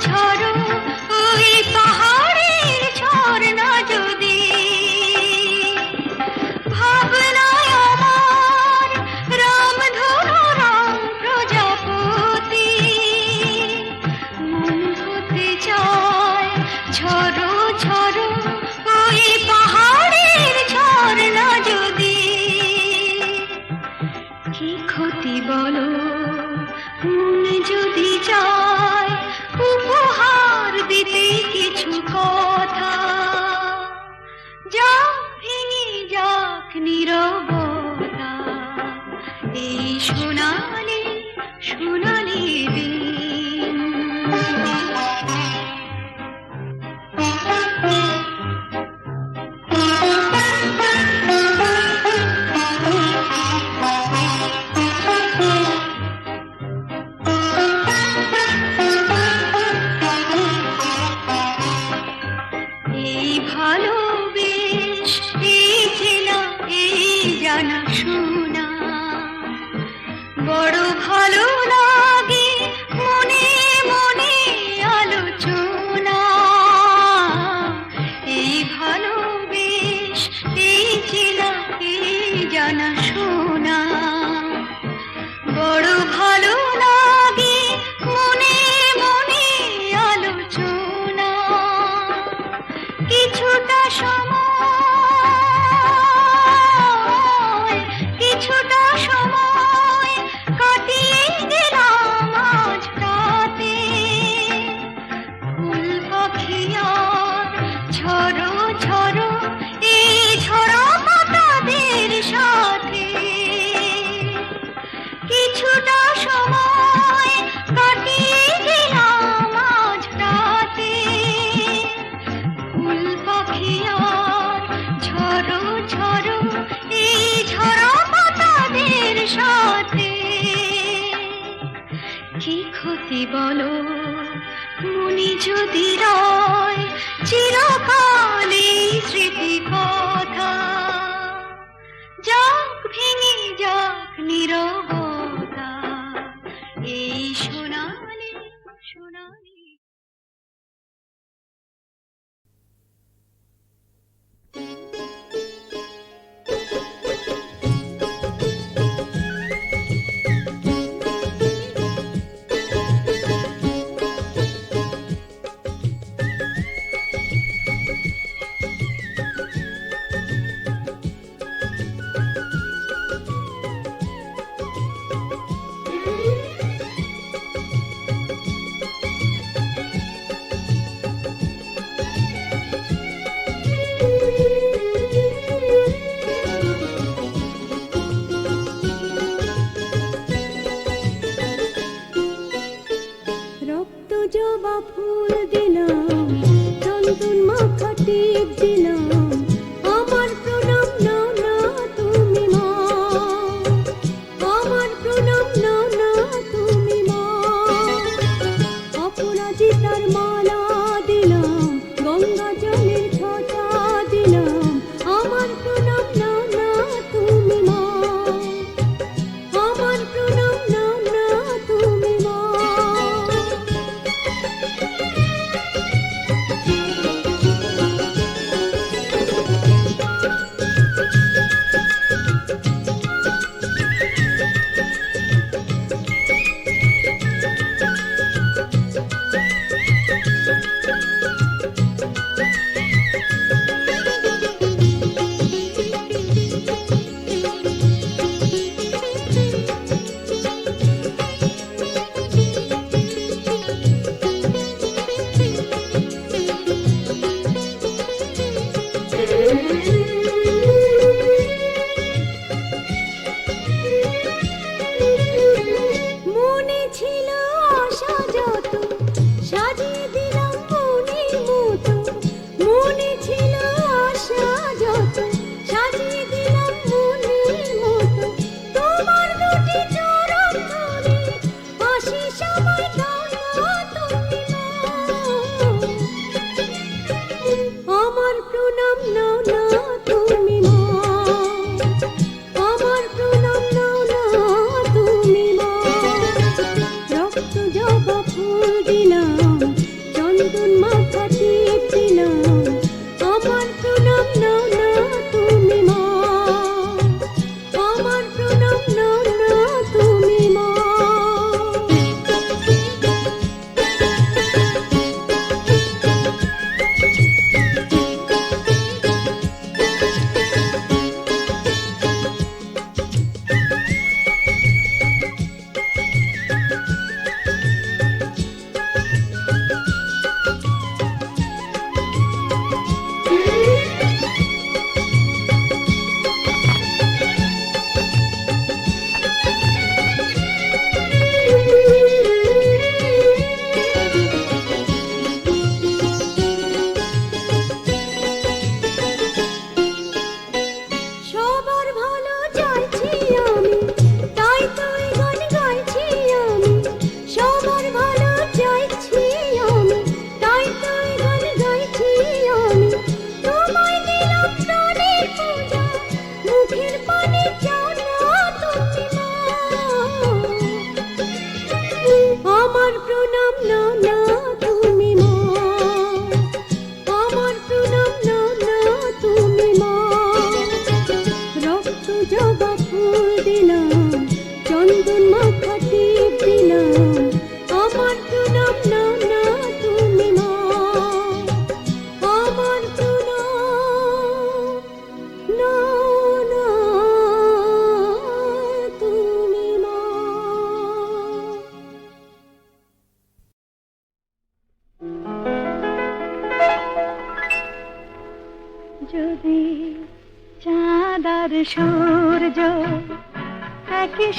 छोड़ এই সোনালি সোনালি দিন।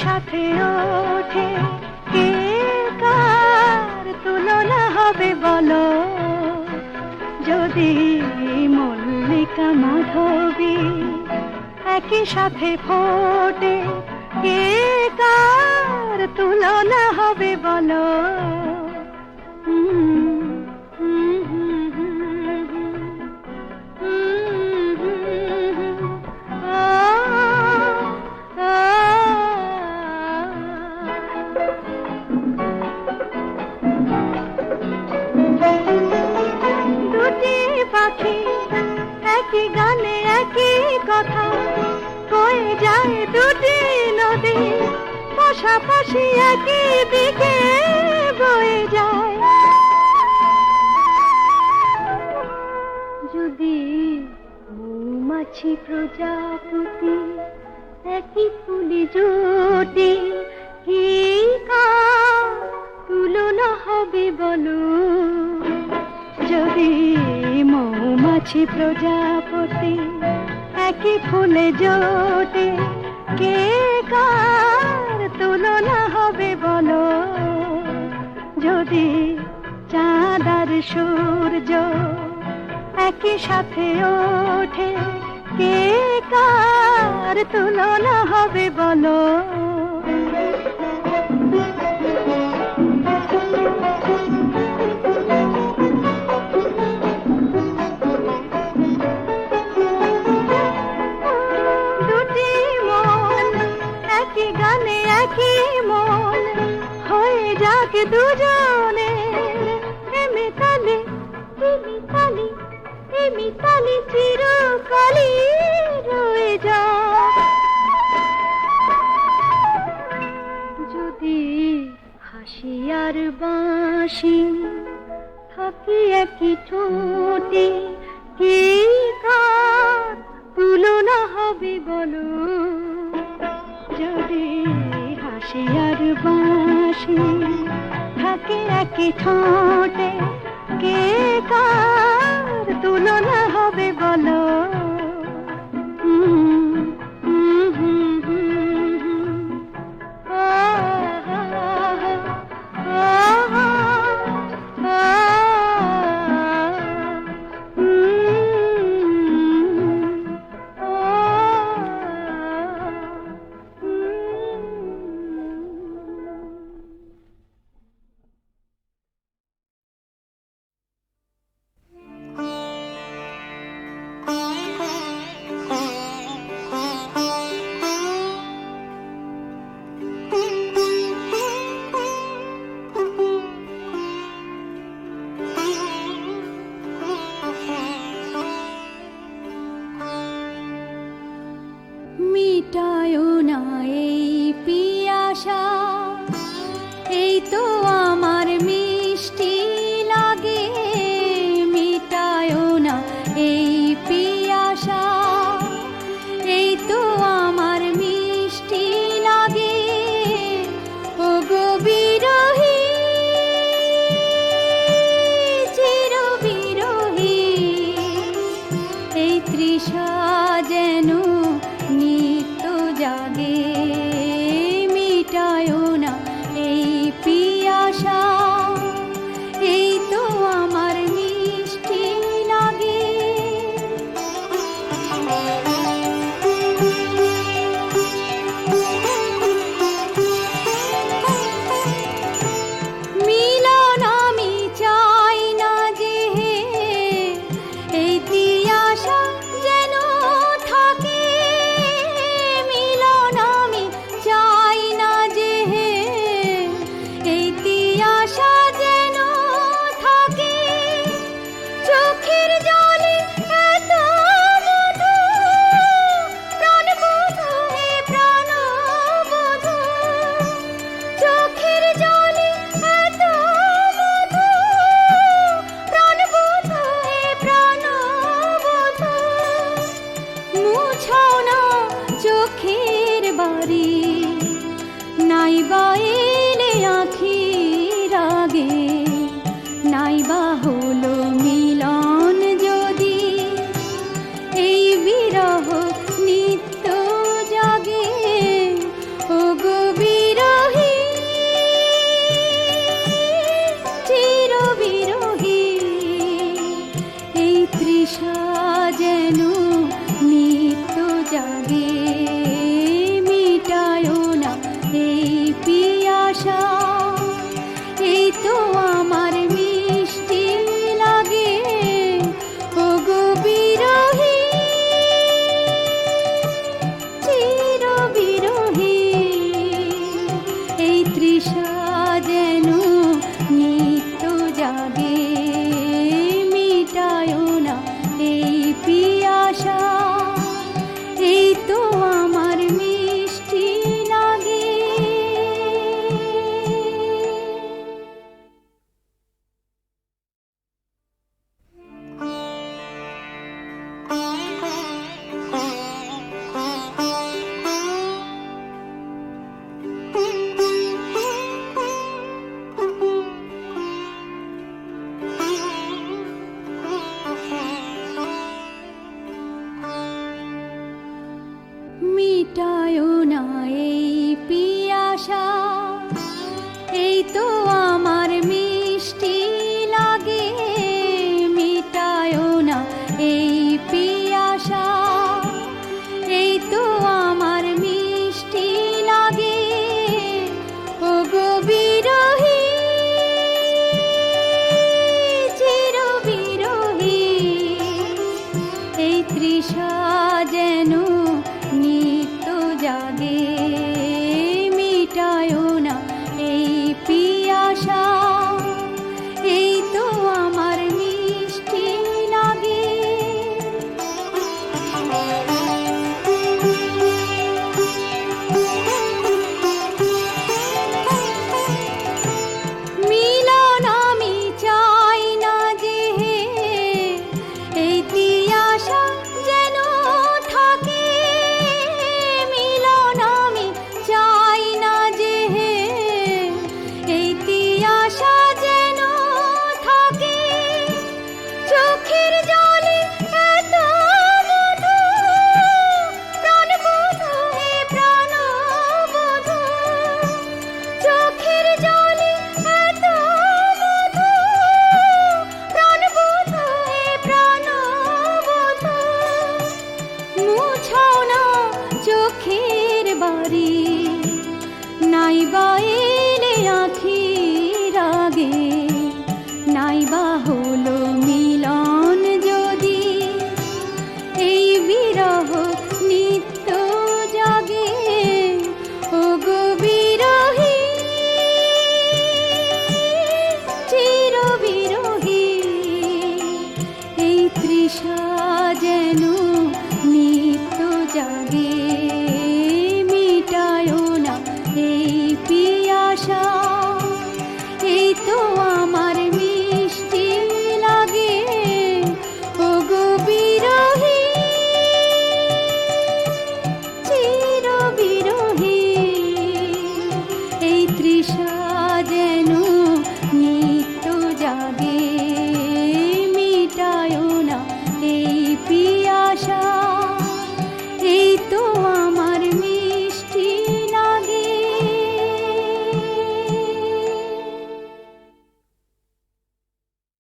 সাথে ওঠে। কে কার তুলনা হবে বলো? যদি মল্লিকা মাধবী একই সাথে ফোটে কে কার তুলনা হবে বলো? একই ফুলি জোটে। কি তুলনা হবে বলো। যদি মৌমাছি প্রজাপতি একই ফুলে জোটে, কে কার তুলনা হবে বলো। যদি চাঁদার সূর্য একই সাথে ওঠে কে কার তুলনা হবে বলো? বাঁশি থাকি একই ঠোঁটে কি তুলনা হবে বলো? যদি হাসি আর বাসি থাকে একই ঠোঁটে